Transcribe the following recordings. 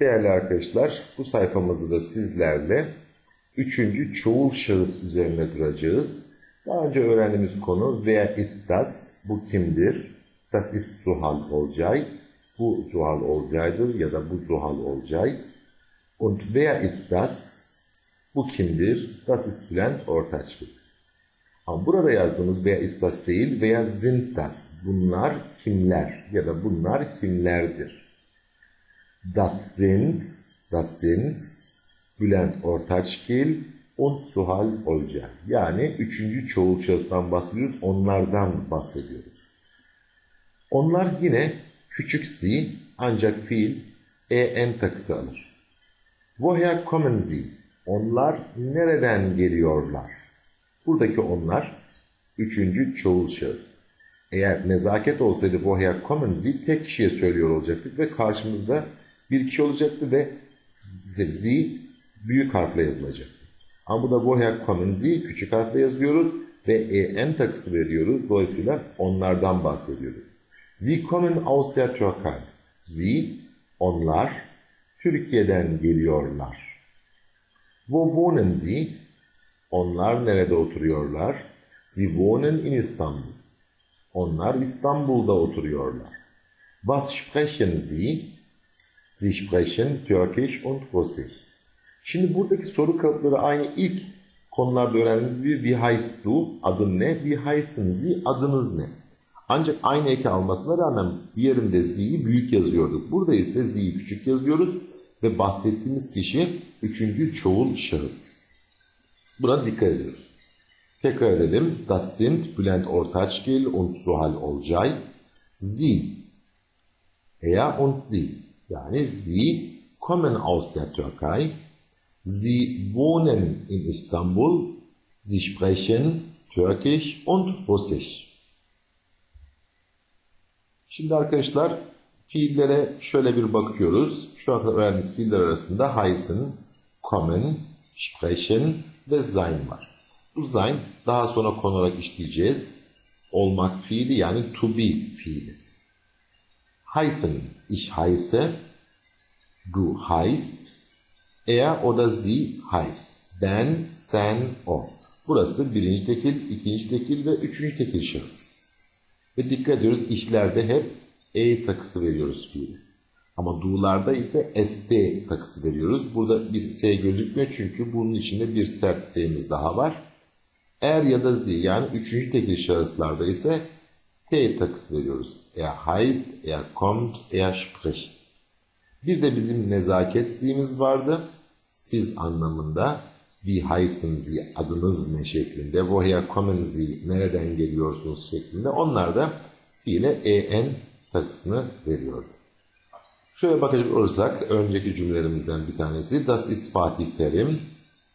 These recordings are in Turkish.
Değerli arkadaşlar, bu sayfamızda da sizlerle üçüncü çoğul şahıs üzerine duracağız. Daha önce öğrendiğimiz konu wer ist das? Bu kimdir? Das ist Zuhal Olcay. Bu Zuhal Olcay'dır ya da bu Zuhal Olcay. Und wer ist das? Bu kimdir? Das ist Bülent Ortaçgil. Ama burada yazdığımız wer ist das değil, sind das? Bunlar kimler ya da bunlar kimlerdir? Das sind, das sind Bülent Ortaçgil und Suhal Olcay. Yani üçüncü çoğul şahıstan bahsediyoruz, onlardan bahsediyoruz. Onlar yine küçük si ancak fiil en takısı alır. Woher kommen sie? Onlar nereden geliyorlar? Buradaki onlar üçüncü çoğul şahıs. Eğer nezaket olsaydı woher kommen sie tek kişiye söylüyor olacaktık ve karşımızda bir kişi olacaktı ve sie büyük harfle yazılacak. Ama burada woher kommen sie küçük harfle yazıyoruz ve en takısı veriyoruz. Dolayısıyla onlardan bahsediyoruz. Sie kommen aus der Türkei. Sie, onlar, Türkiye'den geliyorlar. Wo wohnen Sie? Onlar nerede oturuyorlar? Sie wohnen in İstanbul. Onlar İstanbul'da oturuyorlar. Was sprechen Sie? Sie sprechen Türkisch und Russisch. Şimdi buradaki soru kalıpları aynı ilk konularda öğrendiğimiz gibi wie heißt du? Adın ne? Wie heißen Sie? Adınız ne? Ancak aynı eki almasına rağmen diğerinde Z'yi büyük yazıyorduk. Burada ise Z'yi küçük yazıyoruz ve bahsettiğimiz kişi üçüncü çoğul şahıs. Buna dikkat ediyoruz. Tekrar edelim. Das sind Bülent Ortaçgil und Suhal Olcay. Sie, er und sie. Yani sie kommen aus der Türkei. Sie wohnen in Istanbul. Sie sprechen Türkisch und Russisch. Şimdi arkadaşlar fiillere şöyle bir bakıyoruz. Şu anda öğrendiğimiz fiiller arasında heißen, kommen, sprechen ve sein var. Bu sein daha sonra konu olarak işleyeceğiz. Olmak fiili yani to be fiili. Heißen, ich heiße, du heißt, er oder sie heißt. Ben, sen, o. Burası birinci tekil, ikinci tekil ve üçüncü tekil şahıs. Ve dikkat ediyoruz işlerde hep e takısı veriyoruz fiili. Ama do'larda ise st takısı veriyoruz. Burada bir s gözükmüyor çünkü bunun içinde bir sert s'miz daha var. Er ya da z yani üçüncü tekil şahıslarda ise t takısı veriyoruz. Er heißt, er kommt, er spricht. Bir de bizim nezaket s'imiz vardı. Siz anlamında wie heißen Sie, adınız ne şeklinde, woher kommen Sie, nereden geliyorsunuz şeklinde. Onlar da fiile en takısını veriyordu. Şöyle bakacak olursak önceki cümlelerimizden bir tanesi Das ist Fatih Terim.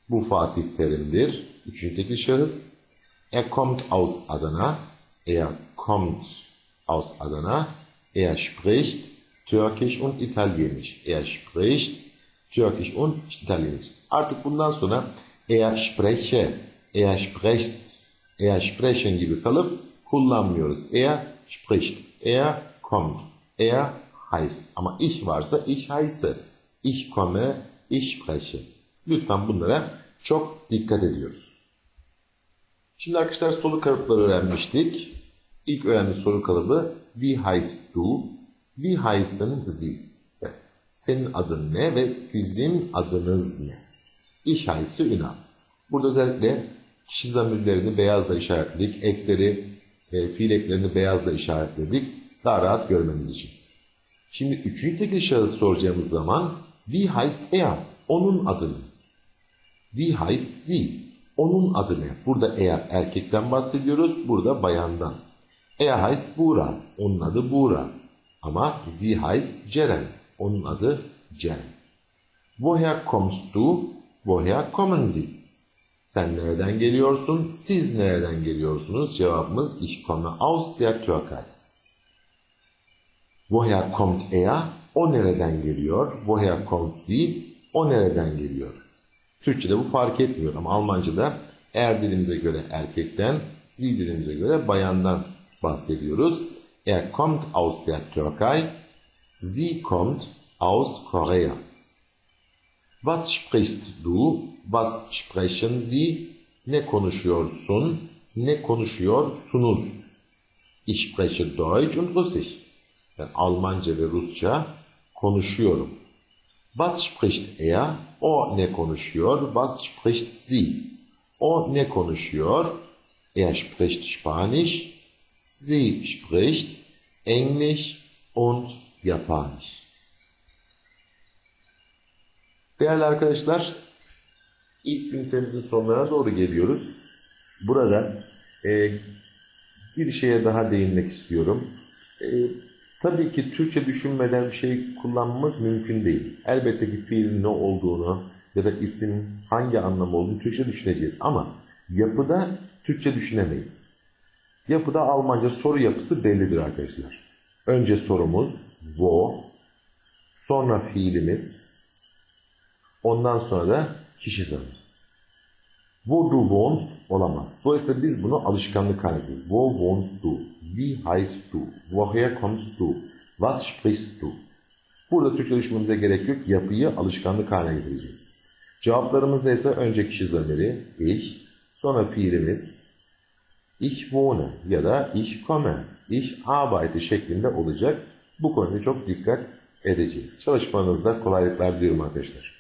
Bu Fatih Terim'dir. Üçüncü şahıs. Er kommt aus Adana. Er kommt aus Adana. Er spricht Türkisch und Italienisch. Er spricht Türkisch und Italienisch. Artık bundan sonra er spreche, er sprichst, er sprechen gibi kalıp kullanmıyoruz. Er spricht, er kommt, er heißt. Ama ich varsa ich heiße, ich komme, ich spreche. Lütfen bunlara çok dikkat ediyoruz. Şimdi arkadaşlar soru kalıpları öğrenmiştik. İlk öğrendiğimiz soru kalıbı wie heißt du, wie heißen Sie? Senin adın ne ve sizin adınız ne? Ich heiße Ünal. Burada özellikle kişi zamirlerini beyazla işaretledik. Ekleri, e, fiil eklerini beyazla işaretledik. Daha rahat görmeniz için. Şimdi üçüncü tekil şahıs soracağımız zaman wie heißt er? Onun adı ne? Wie heißt sie? Onun adı ne? Burada eğer erkekten bahsediyoruz, burada bayandan. Er heißt Bura. Onun adı Bura. Ama sie heißt Ceren. Onun adı Ceren. Woher kommst du? Woher kommen Sie? Sen nereden geliyorsun? Siz nereden geliyorsunuz? Cevabımız ich komme aus der Türkei. Woher kommt er? O nereden geliyor? Woher kommt sie? O nereden geliyor? Türkçe'de bu fark etmiyor ama Almanca'da er dilimize göre erkekten, sie dilimize göre bayandan bahsediyoruz. Er kommt aus der Türkei. Sie kommt aus Korea. Was sprichst du? Was sprechen Sie? Ne konuşuyorsun? Ne konuşuyorsunuz? Ich spreche Deutsch und Russisch. Ben Almanca ve Rusça konuşuyorum. Was spricht er? O ne konuşuyor? Was spricht sie? O ne konuşuyor? Er spricht Spanisch. Sie spricht Englisch und Japanisch. Değerli arkadaşlar, ilk ünitemizin sonlarına doğru geliyoruz. Burada e, bir şeye daha değinmek istiyorum. E, tabii ki Türkçe düşünmeden bir şey kullanmamız mümkün değil. Elbette ki fiilin ne olduğunu ya da isim hangi anlam olduğunu Türkçe düşüneceğiz. Ama yapıda Türkçe düşünemeyiz. Yapıda Almanca soru yapısı bellidir arkadaşlar. Önce sorumuz wo, sonra fiilimiz, ondan sonra da kişi sanı. Wo du wohnst olamaz. Dolayısıyla biz bunu alışkanlık haline getireceğiz. Wo wohnst du? Wie heißt du? Woher kommst du? Was sprichst du? Burada Türkçe düşünmemize gerek yok. Yapıyı alışkanlık haline getireceğiz. Cevaplarımız neyse önce kişi zamiri, ich, sonra fiilimiz, ich wohne ya da ich komme, ich arbeite şeklinde olacak. Bu konuda çok dikkat edeceğiz. Çalışmanızda kolaylıklar diliyorum arkadaşlar.